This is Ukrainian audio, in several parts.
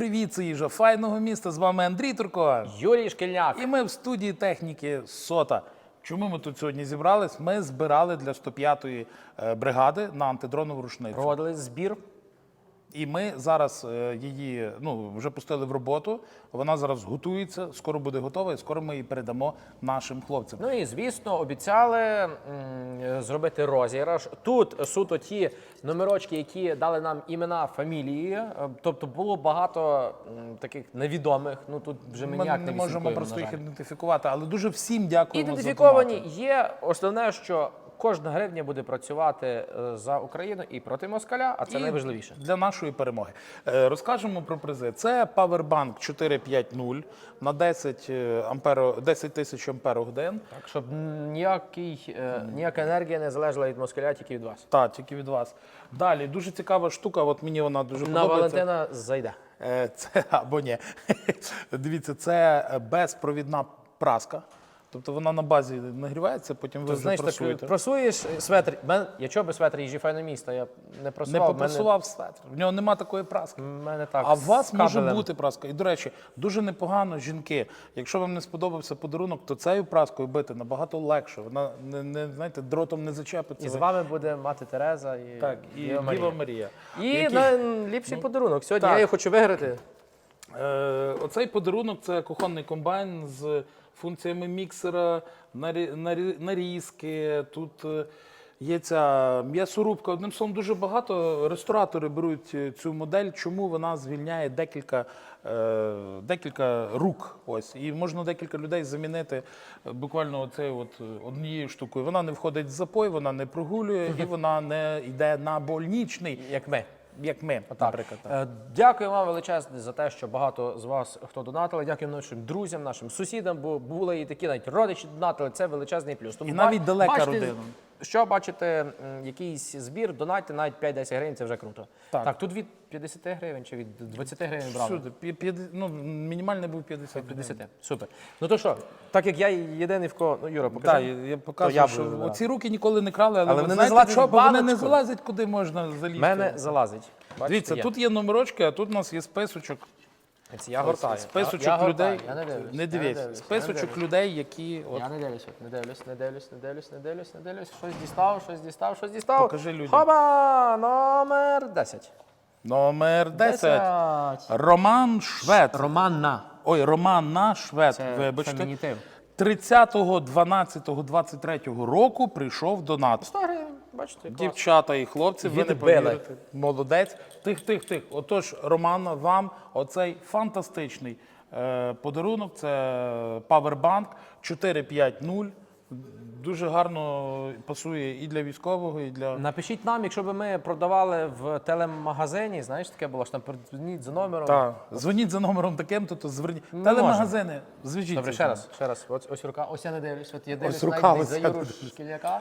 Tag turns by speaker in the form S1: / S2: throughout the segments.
S1: привіт, це їжа файного міста. З вами Андрій Турко.
S2: Юрій Шкільняк.
S1: І ми в студії техніки Сота. Чому ми тут сьогодні зібрались? Ми збирали для 105-ї е, бригади на антидронову рушницю.
S2: Проводили збір.
S1: І ми зараз е, її ну, вже пустили в роботу. Вона зараз готується, скоро буде готова, і скоро ми її передамо нашим хлопцям.
S2: Ну і звісно, обіцяли зробити розіграш. Тут суто ті номерочки, які дали нам імена, фамілії. Е, Тобто було багато таких невідомих. Ну тут вже ми,
S1: Ми
S2: ніяк
S1: не можемо просто їх ідентифікувати, але дуже всім дякуємо. за
S2: Ідентифіковані
S1: донати.
S2: є. Основне, що кожна гривня буде працювати е, за Україну і проти москаля, а це
S1: І
S2: найважливіше.
S1: для нашої перемоги. Е, Розкажемо про призи. Це Powerbank 450 на 10 е, амперо, 10 тисяч амперогодин.
S2: Так, щоб ніякий, ніяка енергія не залежала від москаля, тільки від вас.
S1: Та, тільки від вас. Далі дуже цікава штука. От мені вона дуже
S2: На
S1: подобається.
S2: Валентина зайде.
S1: Це або ні. Дивіться, це безпровідна праска. Тобто вона на базі нагрівається, потім ви
S2: знаєш, так просуєш светр. Мен, я чого без светра їжі файне міста? Я не
S1: Не
S2: просував.
S1: попрасував светр. В нього нема такої праски.
S2: Мене, мене так.
S1: А
S2: з
S1: в вас може
S2: кабелем.
S1: бути праска. І, до речі, дуже непогано жінки. Якщо вам не сподобався подарунок, то цією праскою бити набагато легше. Вона не, не знаєте, дротом не зачепиться.
S2: І з вами буде мати Тереза і,
S1: Так, і
S2: Діва Марія.
S1: Діва Марія.
S2: І
S1: Які-
S2: найліпший подарунок. Сьогодні
S1: так.
S2: я її хочу виграти.
S1: Е, оцей подарунок це кухонний комбайн з функціями міксера, нарі- нарі- нарізки. Тут е, є ця м'ясорубка. Одним словом, дуже багато ресторатори беруть е, цю модель. Чому вона звільняє декілька, е, декілька рук? Ось і можна декілька людей замінити буквально оцею от однією штукою. Вона не входить в запой, вона не прогулює і вона не йде на больничний,
S2: Як ми.
S1: Як ми, наприклад. так.
S2: Е, Дякую вам величезне за те, що багато з вас хто донатили. Дякую нашим друзям, нашим сусідам, бо були і такі навіть родичі донатили. Це величезний плюс. Тому
S1: І навіть далека
S2: бачите,
S1: родина.
S2: Що бачите, якийсь збір, донатьте навіть 5-10 гривень, це вже круто.
S1: Так.
S2: тут від 50 гривень чи від 20 гривень брали?
S1: Всюди. Пі- п'яд- ну, мінімальний був 50.
S2: 50. Супер. Ну то що, так як я єдиний в кого. Ну, Юра, покажи.
S1: Так, я, я показую,
S2: я
S1: що
S2: буду вибирати.
S1: оці руки ніколи не крали, але,
S2: Але вони не
S1: знаєте,
S2: залазять
S1: що?
S2: в
S1: Бо вони не
S2: баночку.
S1: залазять, куди можна залізти.
S2: Мене залазить. Бачите,
S1: Дивіться,
S2: є.
S1: тут є номерочки, а тут у нас є списочок.
S2: Я гортаю.
S1: Списочок
S2: я,
S1: людей.
S2: Я не дивлюсь.
S1: не дивіться.
S2: дивлюсь,
S1: Списочок
S2: я не дивлюсь.
S1: людей, які. От,
S2: Я не дивлюсь, от, не дивлюсь, не дивлюсь, не дивлюсь, не дивлюсь, не дивлюсь. Щось дістав, щось дістав, щось дістав.
S1: Покажи людям.
S2: Хоба! Номер 10.
S1: Номер 10. Роман Швед.
S2: Романна.
S1: Ой, Роман Швед,
S2: Це
S1: вибачте.
S2: фемінітив.
S1: 30.12.23 року прийшов донат.
S2: 100 гривень, бачите, клас.
S1: Дівчата і хлопці, ви не повірите. Молодець. Тих, тих, тих. Отож, Романа, вам оцей фантастичний е, подарунок. Це Powerbank 450. Дуже гарно пасує і для військового, і для.
S2: Напишіть нам, якщо б ми продавали в телемагазині, знаєш, таке було, що там подзвоніть за номером.
S1: Так, дзвоніть за номером таким, то, то зверніть.
S2: Не
S1: Телемагазини, зв'яжіться.
S2: Добре, ще раз, ще раз. Ось, ось рука, ось я не дивлюсь. От я дивлюсь
S1: рука,
S2: навіть
S1: ось
S2: за
S1: я
S2: Юру
S1: не дивлюсь.
S2: Шкільняка.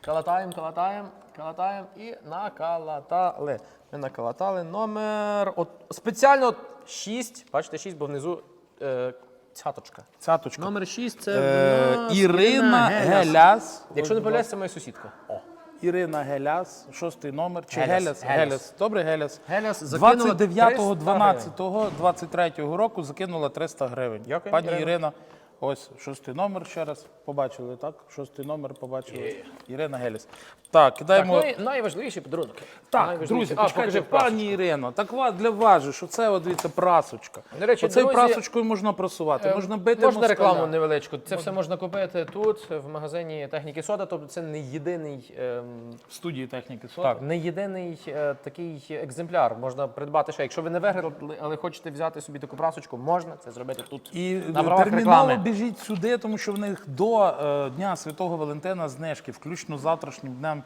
S2: Калатаємо, калатаємо, калатаємо і накалатали. Ми накалатали номер. От, спеціально от 6, бачите, 6, бо внизу е, цяточка.
S1: Цяточка.
S2: Номер 6 це
S1: Е,
S2: нас
S1: Ірина Геляс.
S2: Якщо не помиляюсь, це моя сусідка. О.
S1: Ірина Геляс, шостий номер. Чи
S2: Геляс,
S1: Геляс?
S2: Геляс.
S1: Геляс. Добре, Геляс.
S2: Геляс закинула
S1: 29.12.23 року закинула 300 гривень.
S2: Дякую,
S1: Пані
S2: Ірина.
S1: Ірина, ось шостий номер ще раз побачили, так? Шостий номер побачили. Ірина Геляс. Так,
S2: Так, ну, і найважливіші подарунок.
S1: Так, друзі,
S2: А,
S1: почекайте,
S2: покажи
S1: пані Ірино, так ва- для вас же, що це от, дивіться, прасочка.
S2: До речі,
S1: Оцею
S2: друзі,
S1: прасочкою можна прасувати, можна бити
S2: Е, Можна
S1: москаля.
S2: рекламу невеличку. Це все можна купити тут, в магазині техніки сода. Тобто це не єдиний, ем,
S1: в студії техніки Сота.
S2: так, не єдиний е, такий екземпляр. Можна придбати ще. Якщо ви не виграли, але хочете взяти собі таку прасочку, можна це зробити тут.
S1: І
S2: На правах
S1: терміново
S2: реклами.
S1: біжіть сюди, тому що в них до е, Дня Святого Валентина знижки, включно з завтрашнім днем е,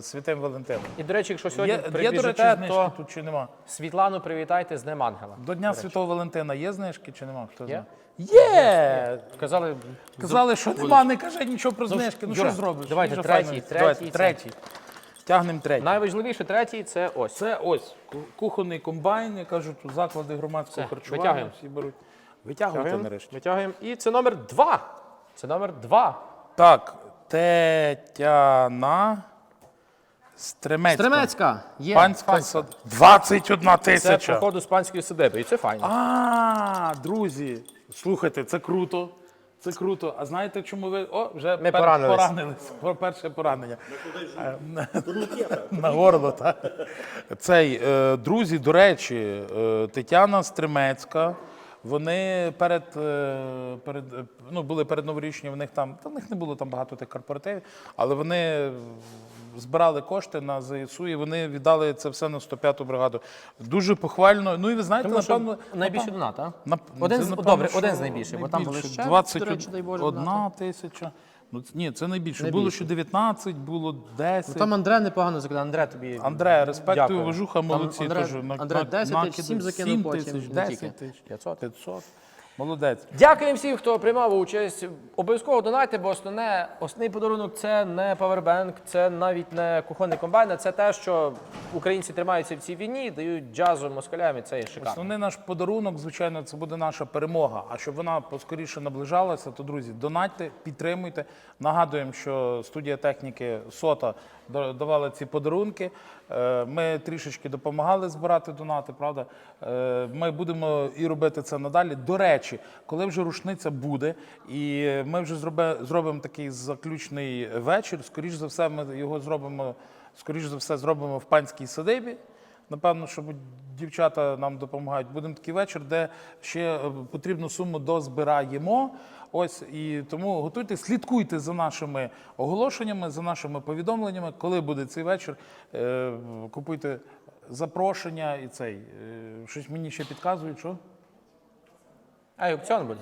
S1: Святим Валентином.
S2: І до речі, якщо сьогодні
S1: Є, є, до речі, знижки
S2: то
S1: тут чи нема?
S2: Світлану привітайте з Днем Ангела.
S1: До Дня Святого Валентина є знижки чи нема? Хто знає? Є!
S2: Казали,
S1: Казали, що нема, не кажи нічого про знижки. Ну
S2: Юра,
S1: що зробиш?
S2: давайте
S1: Їжа
S2: третій,
S1: файна.
S2: третій,
S1: Давайте, третій. Тягнемо третій.
S2: найважливіше третій це ось.
S1: Це ось кухонний комбайн, я кажу, тут заклади громадського харчування.
S2: витягуємо.
S1: Всі беруть. Витягуйте
S2: Витягуємо,
S1: нарешті.
S2: витягуємо. І це номер два. Це номер два.
S1: Так, Тетяна Стремецька.
S2: Стремецька. Є.
S1: Панська
S2: панська.
S1: сад. 21
S2: Це
S1: тисяча.
S2: походу з панської садиби, і це файно.
S1: А, друзі, слухайте, це круто. Це круто. А знаєте, чому ви. О, вже
S2: Ми поранились.
S1: поранились. Про перше поранення. Е, На горло, так. Цей, е, друзі, до речі, е, Тетяна Стремецька. Вони перед, е, перед е, ну, були перед новорічні, в них там, та в них не було там багато тих корпоративів, але вони збирали кошти на ЗСУ і вони віддали це все на 105-ту бригаду. Дуже похвально. Ну і ви знаєте,
S2: Тому що
S1: напевно,
S2: найбільше донат, а?
S1: Нап-
S2: Один
S1: це,
S2: з-
S1: напевно,
S2: добре, один з найбільших, бо там були ще,
S1: 20,
S2: до речі, дай Боже,
S1: одна
S2: донати.
S1: тисяча. Ну, ц- ні, це найбільше. Було ще 19, було 10.
S2: Там Андре непогано закидав. Андре тобі.
S1: Андре, респект,
S2: Дякую.
S1: уважуха,
S2: Там
S1: молодці.
S2: Андре-
S1: теж. На-
S2: Андре
S1: на-
S2: 10
S1: накиди.
S2: тисяч, 7 закинув
S1: 7
S2: потім,
S1: тисяч,
S2: не
S1: 10
S2: тільки.
S1: тисяч.
S2: 500.
S1: 500. Молодець.
S2: Дякуємо всім, хто приймав участь. Обов'язково донайте, бо основне, основний подарунок це не павербенк, це навіть не кухонний комбайн, а це те, що українці тримаються в цій війні, дають джазу москалям, і це є шикарно.
S1: Основний наш подарунок, звичайно, це буде наша перемога. А щоб вона поскоріше наближалася, то друзі, донатьте, підтримуйте. Нагадуємо, що студія техніки Сота да- давала ці подарунки. Е, Ми трішечки допомагали збирати донати, правда? Е, Ми будемо і робити це надалі. До речі, коли вже рушниця буде, і ми вже зробимо такий заключний вечір. Скоріш за все, ми його зробимо, скоріш за все, зробимо в панській садибі. Напевно, що дівчата нам допомагають. Будемо такий вечір, де ще е, потрібну суму дозбираємо. Ось і тому готуйте, слідкуйте за нашими оголошеннями, за нашими повідомленнями. Коли буде цей вечір, е, купуйте запрошення і цей. е, Щось мені ще підказують, що?
S2: А і опціон буде.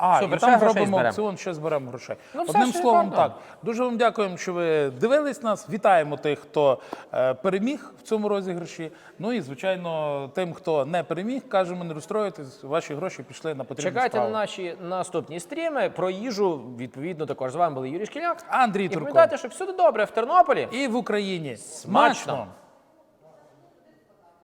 S1: А,
S2: Супер,
S1: і
S2: ще
S1: там
S2: грошей
S1: зробимо
S2: зберемо.
S1: аукціон, ще зберемо грошей.
S2: Ну, все
S1: Одним
S2: ж
S1: словом,
S2: шикарно.
S1: так. Дуже вам дякуємо, що ви дивились нас. Вітаємо тих, хто е, переміг в цьому розіграші. Ну і звичайно, тим, хто не переміг, кажемо, не розстроюйтесь. Ваші гроші пішли на потрібну
S2: Чекайте
S1: справу.
S2: на наші наступні стріми. Про їжу, відповідно, також з вами були Юрій Шкіляк.
S1: Андрій
S2: І
S1: Турко.
S2: пам'ятайте, що всюди добре в Тернополі.
S1: І в Україні
S2: Смачно!
S1: смачно.